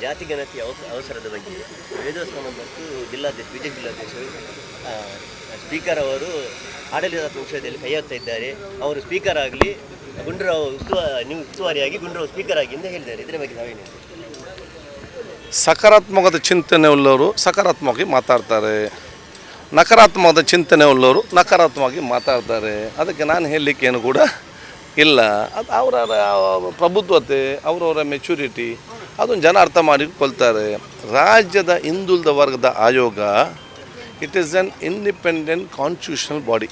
ಜಾತಿ ಗಣತಿ ಅವಸ- ಅವಸರದ ಬಗ್ಗೆ ವೇದೋಸ್ವಾಮ ಮತ್ತು ಜಿಲ್ಲಾಧ್ಯಕ್ಷ ವಿಜಯ ಜಿಲ್ಲಾಧ್ಯಕ್ಷರು ಸ್ಪೀಕರ್ ಅವರು ಆಡಳಿತಾತ್ಮಕ ವಿಷಯದಲ್ಲಿ ಕೈ ಹಾಕ್ತಾ ಇದ್ದಾರೆ. ಅವರು ಸ್ಪೀಕರ್ ಆಗಲಿ, ಗುಂಡ್ರಾವ್ ಉಸ್ತುವ, ನೀವು ಉಸ್ತುವಾರಿಯಾಗಿ ಗುಂಡ್ರಾವ್ ಸ್ಪೀಕರ್ ಆಗಿ ಅಂತ ಹೇಳಿದ್ದಾರೆ. ಇದರ ಬಗ್ಗೆ ನಾವೇನು ಸಕಾರಾತ್ಮಕದ ಚಿಂತನೆ ಉಳ್ಳವರು ಸಕಾರಾತ್ಮಕವಾಗಿ ಮಾತಾಡ್ತಾರೆ. ನಕಾರಾತ್ಮಕದ ಚಿಂತನೆ ಉಳ್ಳವರು ನಕಾರಾತ್ಮಕವಾಗಿ ಮಾತಾಡ್ತಾರೆ. ಅದಕ್ಕೆ ನಾನು ಹೇಳಲಿಕ್ಕೇನು ಕೂಡ ಇಲ್ಲ. ಅದು ಅವರ ಪ್ರಭುತ್ವತೆ, ಅವರವರ ಮೆಚುರಿಟಿ ಅದನ್ನು ಜನ ಅರ್ಥ ಮಾಡಿಕೊಳ್ತಾರೆ. ರಾಜ್ಯದ ಹಿಂದುಳಿದ ವರ್ಗದ ಆಯೋಗ it is an independent constitutional body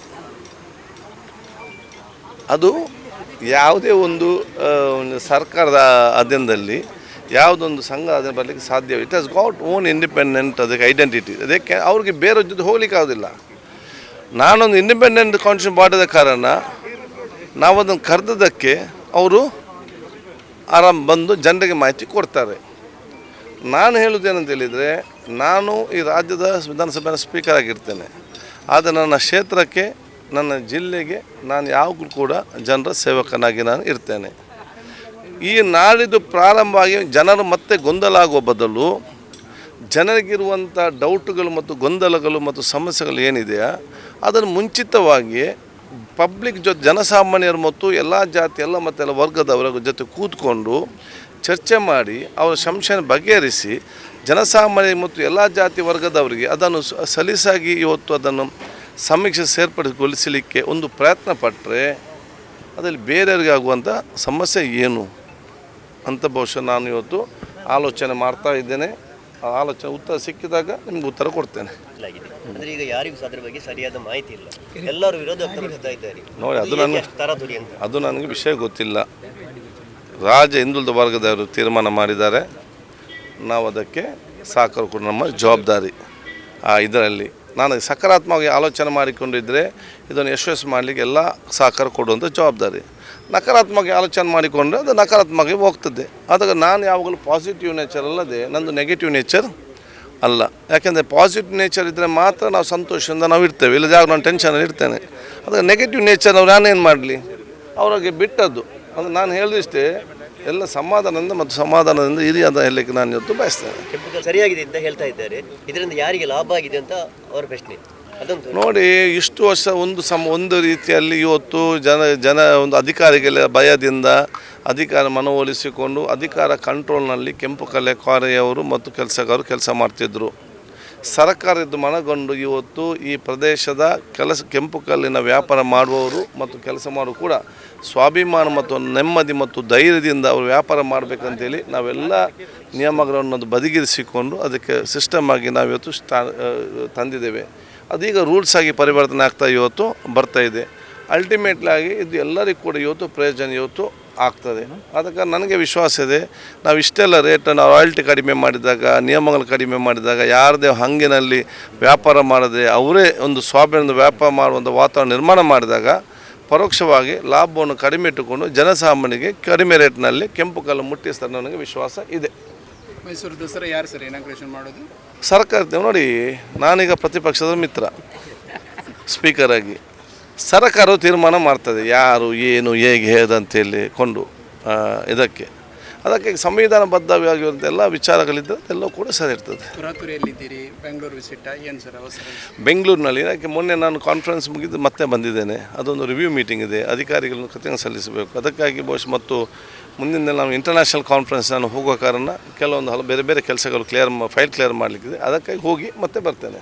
ಅದು ಯಾವುದೇ ಒಂದು ಸರ್ಕಾರದ ಅಧೀನದಲ್ಲಿ ಯಾವುದೊಂದು ಸಂಘ ಅದನ್ನು ಬರಲಿಕ್ಕೆ ಸಾಧ್ಯ it has got own independent ಅದಕ್ಕೆ ಐಡೆಂಟಿಟಿ ಅದಕ್ಕೆ ಅವ್ರಿಗೆ ಬೇರೆ ಜೊತೆ ಹೋಗ್ಲಿಕ್ಕೆ ಆಗೋದಿಲ್ಲ. ನಾನೊಂದು ಇಂಡಿಪೆಂಡೆಂಟ್ ಕಾನ್ಸ್ಟಿಟ್ಯೂಷನ್ ಬಾಡಿದ ಕಾರಣ ನಾವದನ್ನು ಕರೆದದಕ್ಕೆ ಅವರು ಆರಾಮ್ ಬಂದು ಜನರಿಗೆ ಮಾಹಿತಿ ಕೊಡ್ತಾರೆ. ನಾನು ಹೇಳೋದೇನಂತ ಹೇಳಿದರೆ ನಾನು ಈ ರಾಜ್ಯದ ವಿಧಾನಸಭೆಯ ಸ್ಪೀಕರ್ ಆಗಿರ್ತೇನೆ. ಆದರೆ ನನ್ನ ಕ್ಷೇತ್ರಕ್ಕೆ, ನನ್ನ ಜಿಲ್ಲೆಗೆ ನಾನು ಯಾವಾಗಲೂ ಕೂಡ ಜನರ ಸೇವಕನಾಗಿ ನಾನು ಇರ್ತೇನೆ. ಈ ನಾಡಿದ್ದು ಪ್ರಾರಂಭ ಆಗಿ ಜನರು ಮತ್ತೆ ಗೊಂದಲ ಆಗುವ ಬದಲು ಜನರಿಗಿರುವಂಥ ಡೌಟ್ಗಳು ಮತ್ತು ಗೊಂದಲಗಳು ಮತ್ತು ಸಮಸ್ಯೆಗಳು ಏನಿದೆಯಾ, ಅದನ್ನು ಮುಂಚಿತವಾಗಿ ಪಬ್ಲಿಕ್ ಜೊತೆ ಜನಸಾಮಾನ್ಯರು ಮತ್ತು ಎಲ್ಲ ಜಾತಿ, ಎಲ್ಲ ಮತ್ತು ಎಲ್ಲ ವರ್ಗದವರ ಜೊತೆ ಕೂತ್ಕೊಂಡು ಚರ್ಚೆ ಮಾಡಿ ಅವರ ಸಂಶಯನ ಬಗೆಹರಿಸಿ ಜನಸಾಮಾನ್ಯ ಮತ್ತು ಎಲ್ಲ ಜಾತಿ ವರ್ಗದವರಿಗೆ ಅದನ್ನು ಸಲೀಸಾಗಿ ಇವತ್ತು ಅದನ್ನು ಸಮೀಕ್ಷೆ ಸೇರ್ಪಡೆಗೊಳಿಸಲಿಕ್ಕೆ ಒಂದು ಪ್ರಯತ್ನ ಪಟ್ಟರೆ ಅದರಲ್ಲಿ ಬೇರೆಯವರಿಗೆ ಆಗುವಂಥ ಸಮಸ್ಯೆ ಏನು ಅಂತ ಬಹುಶಃ ನಾನು ಇವತ್ತು ಆಲೋಚನೆ ಮಾಡ್ತಾ ಇದ್ದೇನೆ. ಆಲೋಚನೆ ಉತ್ತರ ಸಿಕ್ಕಿದಾಗ ನಿಮ್ಗೆ ಉತ್ತರ ಕೊಡ್ತೇನೆ. ಅಂದ್ರೆ ಈಗ ಯಾರಿಗೂ ಅದರ ಬಗ್ಗೆ ಸರಿಯಾದ ಮಾಹಿತಿ ಇಲ್ಲ. ಎಲ್ಲರೂ ವಿರೋಧ ವ್ಯಕ್ತಪಡಿಸ್ತಾ ಇದ್ದಾರೆ. ನೋಡಿ, ಅದು ನನಗೆ ಅದು ನನಗೆ ವಿಷಯ ಗೊತ್ತಿಲ್ಲ. ರಾಜ ಹಿಂದುಳಿದ ವರ್ಗದವರು ತೀರ್ಮಾನ ಮಾಡಿದ್ದಾರೆ. ನಾವು ಅದಕ್ಕೆ ಸಹಕಾರ ಕೂಡ ನಮ್ಮ ಜವಾಬ್ದಾರಿ. ಆ ಇದರಲ್ಲಿ ನಾನು ಸಕಾರಾತ್ಮಕವಾಗಿ ಆಲೋಚನೆ ಮಾಡಿಕೊಂಡಿದ್ದರೆ ಇದನ್ನು ಯಶಸ್ಸು ಮಾಡಲಿಕ್ಕೆ ಎಲ್ಲ ಸಹಕಾರ ಕೊಡುವಂಥ ಜವಾಬ್ದಾರಿ. ನಕಾರಾತ್ಮಕ ಆಲೋಚನೆ ಮಾಡಿಕೊಂಡ್ರೆ ಅದು ನಕಾರಾತ್ಮಕವಾಗಿ ಹೋಗ್ತದೆ. ಅದಕ್ಕೆ ನಾನು ಯಾವಾಗಲೂ ಪಾಸಿಟಿವ್ ನೇಚರ್ ಅಲ್ಲದೆ ನಂದು ನೆಗೆಟಿವ್ ನೇಚರ್ ಅಲ್ಲ. ಯಾಕೆಂದರೆ ಪಾಸಿಟಿವ್ ನೇಚರ್ ಇದ್ದರೆ ಮಾತ್ರ ನಾವು ಸಂತೋಷದಿಂದ ನಾವು ಇರ್ತೇವೆ. ಇಲ್ಲದಾಗ ನಾನು ಟೆನ್ಷನಲ್ಲಿ ಇರ್ತೇನೆ. ಅದಕ್ಕೆ ನೆಗೆಟಿವ್ ನೇಚರ್ ನಾವು ನಾನೇನು ಮಾಡಲಿ? ಅವ್ರಿಗೆ ಬಿಟ್ಟದ್ದು. ಅದು ನಾನು ಹೇಳಿದಷ್ಟೇ, ಎಲ್ಲ ಸಮಾಧಾನದಿಂದ ಮತ್ತು ಸಮಾಧಾನದಿಂದ ಇರಿ ಅಂತ ಹೇಳಲಿಕ್ಕೆ ನಾನು ಇವತ್ತು ಬಯಸ್ತೇನೆ. ಸರಿಯಾಗಿದೆ ಅಂತ ಹೇಳ್ತಾ ಇದ್ದಾರೆ. ಇದರಿಂದ ಯಾರಿಗೆ ಲಾಭ ಆಗಿದೆ ಅಂತ ಅವರ ಪ್ರಶ್ನೆ. ನೋಡಿ, ಇಷ್ಟು ವರ್ಷ ಒಂದು ಸಮ, ಒಂದು ರೀತಿಯಲ್ಲಿ ಇವತ್ತು ಜನ ಜನ ಒಂದು ಅಧಿಕಾರಿಗಳ ಭಯದಿಂದ ಅಧಿಕಾರ ಮನವೊಲಿಸಿಕೊಂಡು ಅಧಿಕಾರ ಕಂಟ್ರೋಲ್ನಲ್ಲಿ ಕೆಂಪು ಕಲೆ ಕ್ವಾರೆಯವರು ಮತ್ತು ಕೆಲಸಗಾರರು ಕೆಲಸ ಮಾಡ್ತಿದ್ದರು ಸರ್ಕಾರದ ಮನಗೊಂಡು ಇವತ್ತು ಈ ಪ್ರದೇಶದ ಕೆಲಸ, ಕೆಂಪು ಕಲ್ಲಿನ ವ್ಯಾಪಾರ ಮಾಡುವವರು ಮತ್ತು ಕೆಲಸ ಮಾಡುವ ಕೂಡ ಸ್ವಾಭಿಮಾನ ಮತ್ತು ನೆಮ್ಮದಿ ಮತ್ತು ಧೈರ್ಯದಿಂದ ಅವರು ವ್ಯಾಪಾರ ಮಾಡಬೇಕಂತೇಳಿ ನಾವೆಲ್ಲ ನಿಯಮಗಳನ್ನು ಬದಿಗಿರಿಸಿಕೊಂಡು ಅದಕ್ಕೆ ಸಿಸ್ಟಮ್ ಆಗಿ ನಾವಿವತ್ತು ಸ್ಟಾ ತಂದಿದ್ದೇವೆ. ಅದೀಗ ರೂಲ್ಸ್ ಆಗಿ ಪರಿವರ್ತನೆ ಆಗ್ತಾ ಇವತ್ತು ಬರ್ತಾ ಇದೆ. ಅಲ್ಟಿಮೇಟ್ಲಾಗಿ ಇದು ಎಲ್ಲರಿಗೂ ಕೂಡ ಇವತ್ತು ಪ್ರಯೋಜನ ಇವತ್ತು ಆಗ್ತದೆ. ಅದಕ್ಕೆ ನನಗೆ ವಿಶ್ವಾಸ ಇದೆ, ನಾವು ಇಷ್ಟೆಲ್ಲ ರೇಟನ್ನು ರಾಯಲ್ಟಿ ಕಡಿಮೆ ಮಾಡಿದಾಗ, ನಿಯಮಗಳು ಕಡಿಮೆ ಮಾಡಿದಾಗ, ಯಾರದೇ ಹಂಗಿನಲ್ಲಿ ವ್ಯಾಪಾರ ಮಾಡದೆ ಅವರೇ ಒಂದು ಸ್ವಾಭಿಮಾನದ ವ್ಯಾಪಾರ ಮಾಡುವಂಥ ವಾತಾವರಣ ನಿರ್ಮಾಣ ಮಾಡಿದಾಗ ಪರೋಕ್ಷವಾಗಿ ಲಾಭವನ್ನು ಕಡಿಮೆ ಇಟ್ಟುಕೊಂಡು ಜನಸಾಮಾನ್ಯರಿಗೆ ಕಡಿಮೆ ರೇಟ್ನಲ್ಲಿ ಕೆಂಪು ಕಲ್ಲು ಮುಟ್ಟಿಸ್ತಾರೆ ನನಗೆ ವಿಶ್ವಾಸ ಇದೆ. ಮೈಸೂರು ದಸರಾ ಯಾರು ಸರ್ ಇನಾಗ್ರೇಷನ್ ಮಾಡೋದು? ಸರ್ಕಾರ ನೋಡಿ, ನಾನೀಗ ಪ್ರತಿಪಕ್ಷದ ಮಿತ್ರ ಸ್ಪೀಕರ್ ಆಗಿ. ಸರ್ಕಾರವು ತೀರ್ಮಾನ ಮಾಡ್ತದೆ, ಯಾರು, ಏನು, ಹೇಗೆ, ಹೇದಂತೇಳಿ ಕೊಂಡು ಇದಕ್ಕೆ. ಅದಕ್ಕೆ ಸಂವಿಧಾನಬದ್ಧವಾಗಿರುವಂಥ ಎಲ್ಲ ವಿಚಾರಗಳಿದ್ದರೆ ಎಲ್ಲ ಕೂಡ ಸರಿ ಇರ್ತದೆ ಬೆಂಗಳೂರು ವಿಸಿಟ್ ಏನು ಸರ್ ಅವಸರ? ಬೆಂಗಳೂರಿನಲ್ಲಿ ಯಾಕೆ ಮೊನ್ನೆ ನಾನು ಕಾನ್ಫರೆನ್ಸ್ ಮುಗಿದು ಮತ್ತೆ ಬಂದಿದ್ದೇನೆ. ಅದೊಂದು ರಿವ್ಯೂ ಮೀಟಿಂಗ್ ಇದೆ ಅಧಿಕಾರಿಗಳನ್ನು ಕೃತಜ್ಞ ಸಲ್ಲಿಸಬೇಕು. ಅದಕ್ಕಾಗಿ ಬಹುಶಃ ಮತ್ತು ಮುಂದಿನ ದಿನ ನಾವು ಇಂಟರ್ನ್ಯಾಷನಲ್ ಕಾನ್ಫರೆನ್ಸ್ ನಾನು ಹೋಗುವ ಕಾರಣ ಕೆಲವೊಂದು ಹಲ ಬೇರೆ ಬೇರೆ ಕೆಲಸಗಳು ಕ್ಲಿಯರ್ ಫೈಲ್ ಕ್ಲಿಯರ್ ಮಾಡಲಿಕ್ಕಿದೆ. ಅದಕ್ಕಾಗಿ ಹೋಗಿ ಮತ್ತೆ ಬರ್ತೇನೆ.